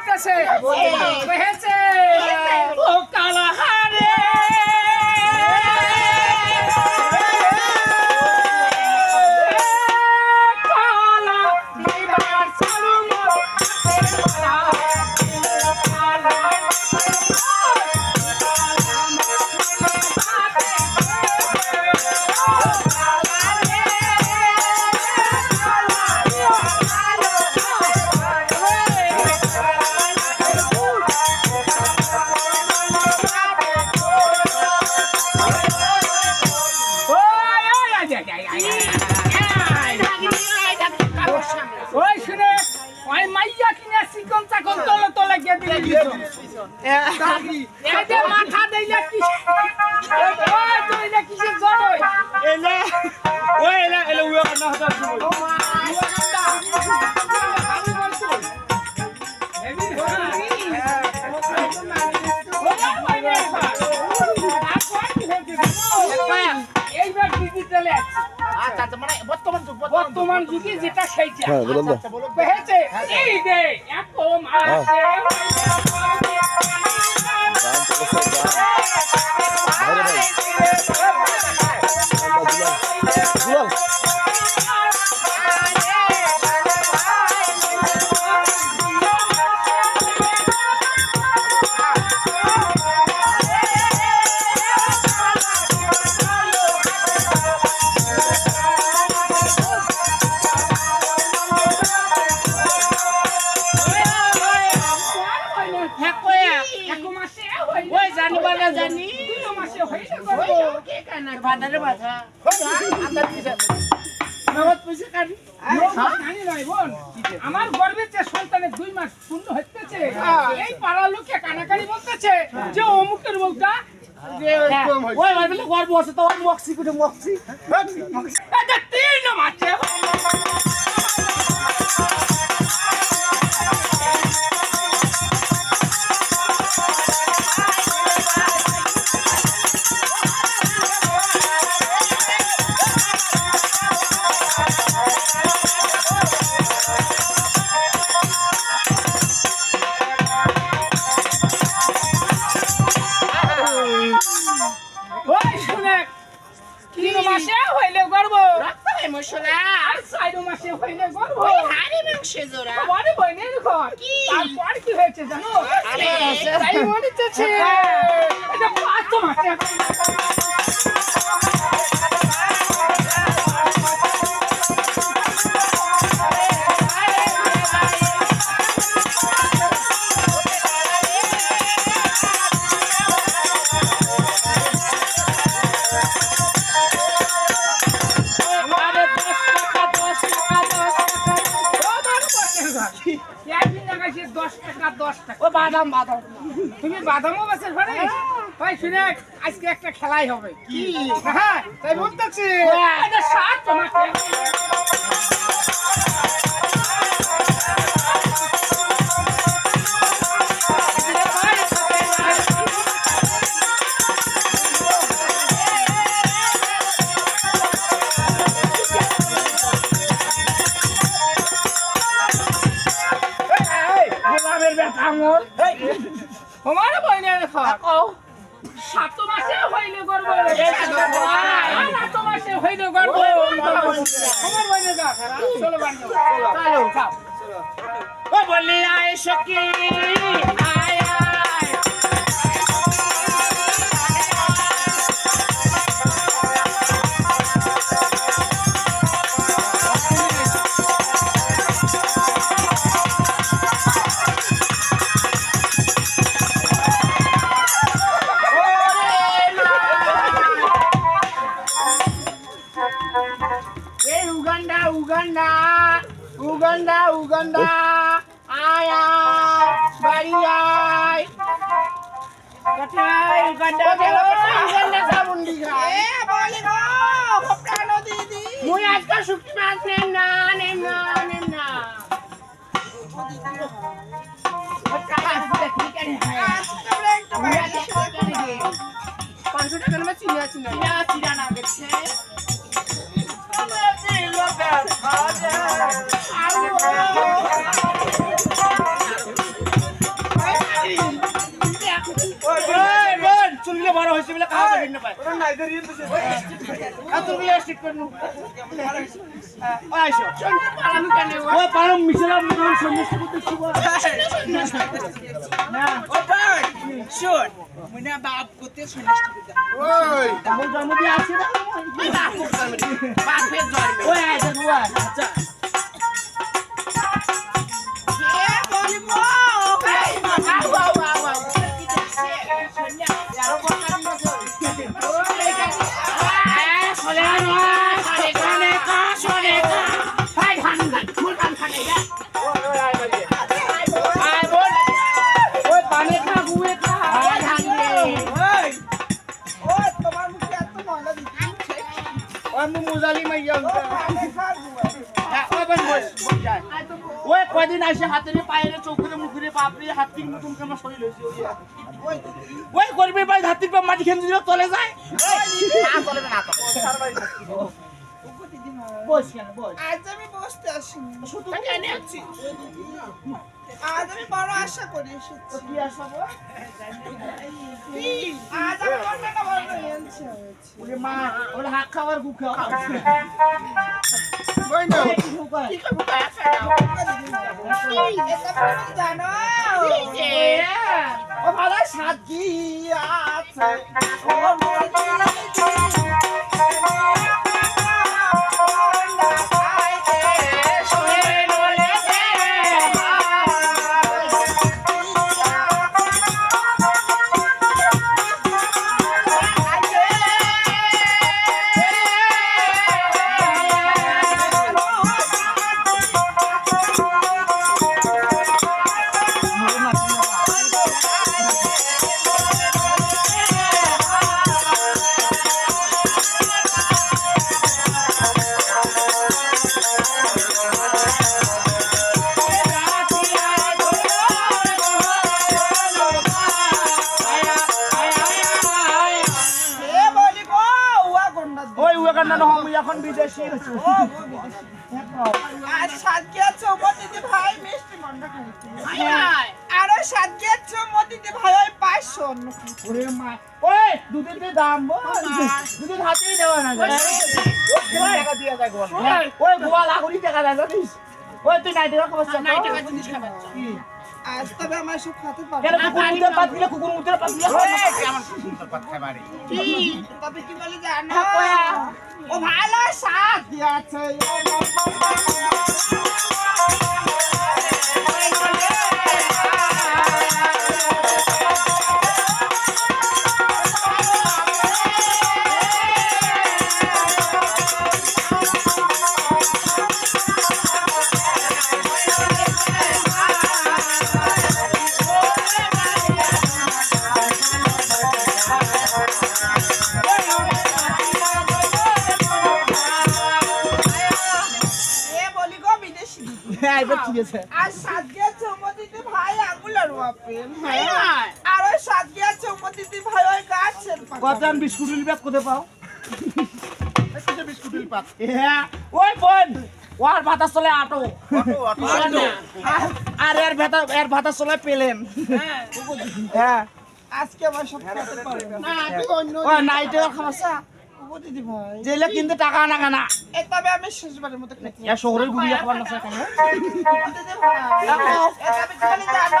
গেছে হয়েছে ওই শুনে ওই মাইয়া কিনে চিকন চাকন তলে তলে গিয়ে দিছো মাথা দেইলে কি? ওই তুই কিসের জড়ই এলে ওই এলে এলে উয়া না হতা এইবার আচ্ছা আচ্ছা মানে বর্তমান যুগ বর্তমান যুগে যেটা সেইটা। হ্যাঁ বলুন তো। হয়েছে এই যে এত গান কাটি। জানি নয় বোন আমার গর্বের যে সন্তানের দুই মাস শূন্য হইতেছে এই পাড়ার লোকে কানাকানি বলতেছে যে অমুকের মুখটা গর্ব আছে তো মক্সি কুটে মক্সি। এটা তিন মাসে ওই শুনে তিন মাসে হইলে গর্ব। রাখতে মশলা। আর চার মাসে হইলে গর্ব। ওই হাড়ি মাংস জোড়া। বড় বইনের ঘর কি? তারপর কি হয়েছে জানো? আরে, তাই মনে হচ্ছে। এটা পাঁচ মাসে ও বাদাম বাদাম। তুমি বাদামও বেচের পারে ভাই শুনে আজকে একটা খেলাই হবে। কি? হ্যাঁ তাই বলতেছি। চলো বলি আয় সখী মুই আজকাল শুক্তি মাছ নেন না নেন না নেন না। পাঁচশো টাকার মধ্যে চিনা চিনা চিনা না গেছে বড় হয়েছে বলে খাওয়া যাবে না পায়। আর তুমি স্টিক করে নো ও আইসো। পালানো কেন ও পারম মিশরা মতন সন্দেশ করতে শুভ না। ও ভাই শোন মনে বাপ করতে শুনিস তাহলে জন্ম দিয়ে আসছে না? বাপের জন্মে। ওই আইসো বুয়া আচ্ছা ওই কয়দিন আসে হাতের পায়ের চোখের মুখের বাপরে হাতির মতন কেমন শরীর হয়েছে ওই। গরিবের হাতির পা মাটি খেয়ে তলে যায়। বস কেন বস। আজ আমি বসতে আসিনি। তা কেন আছি? আজ আমি বড় আশা করে এসেছি। কি আসা বল আজ আমি মনটা বড় হয়েছে ওরে মা ওরে হাত খাবার গু খাওয়া বই না কি উপায়? কি করব তা আছে না? জানো। ও ভালো আছে ও এখন বিদেশি হচ্ছে চৌমতিতে ভাই মিষ্টি মন্ডা। আর ওই সাজিয়া চৌমতিতে ভাই ওই পাঁচশো ওরে মা ওই দুধের যে দাম দুধের হাতেই দেওয়া না যায় ওই গোয়াল আগুরি টাকা দেয় জানিস ওই তুই নাইটের খবর চাপ নাই টাকা জিনিস খাবার আজ তবে আমার সব খাতে পারব কেন কুকুর মুতের পাত দিলে কুকুর মুতের পাত দিলে? হয় খাবারে কি? তবে কি বলে জানো হ্যাঁ। ও ভালো সাথ দিয়েছে এবার ঠিক আছে। আর সাজিয়া চৌমতিতে ভাই আঙুলের আপেল আয়, আয়। আর ওই সাজিয়া চৌমতিতে ভাই ওই গাছের পাতা। কতজন বিস্কুট কোথায় পাও? হ্যাঁ ওই বোন ওর ভাতা চলে আটো। আর- আর এর ভাতা এর ভাতা চলে পেলেন। হ্যাঁ। আজকে আমার সব খাতে পারবে। না, নাইটে খামাসা ও দিদি ভাই কিন্তু টাকা না কানা। এ তবে আমি শেষবারের মতো খাইছি ইয়া শহরের গুড়িয়া খাবার না কেন দিদি ভাই এ তবে কি বলি জানো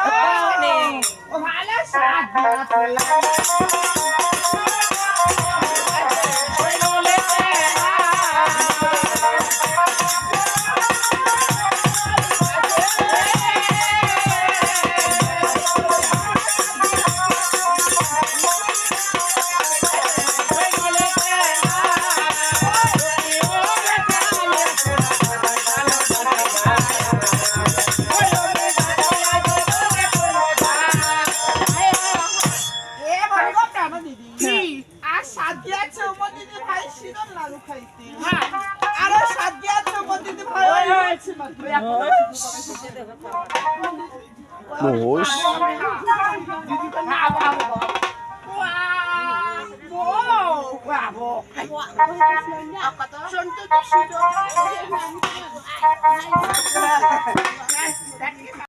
ও ভালো মোষ সন্তোষ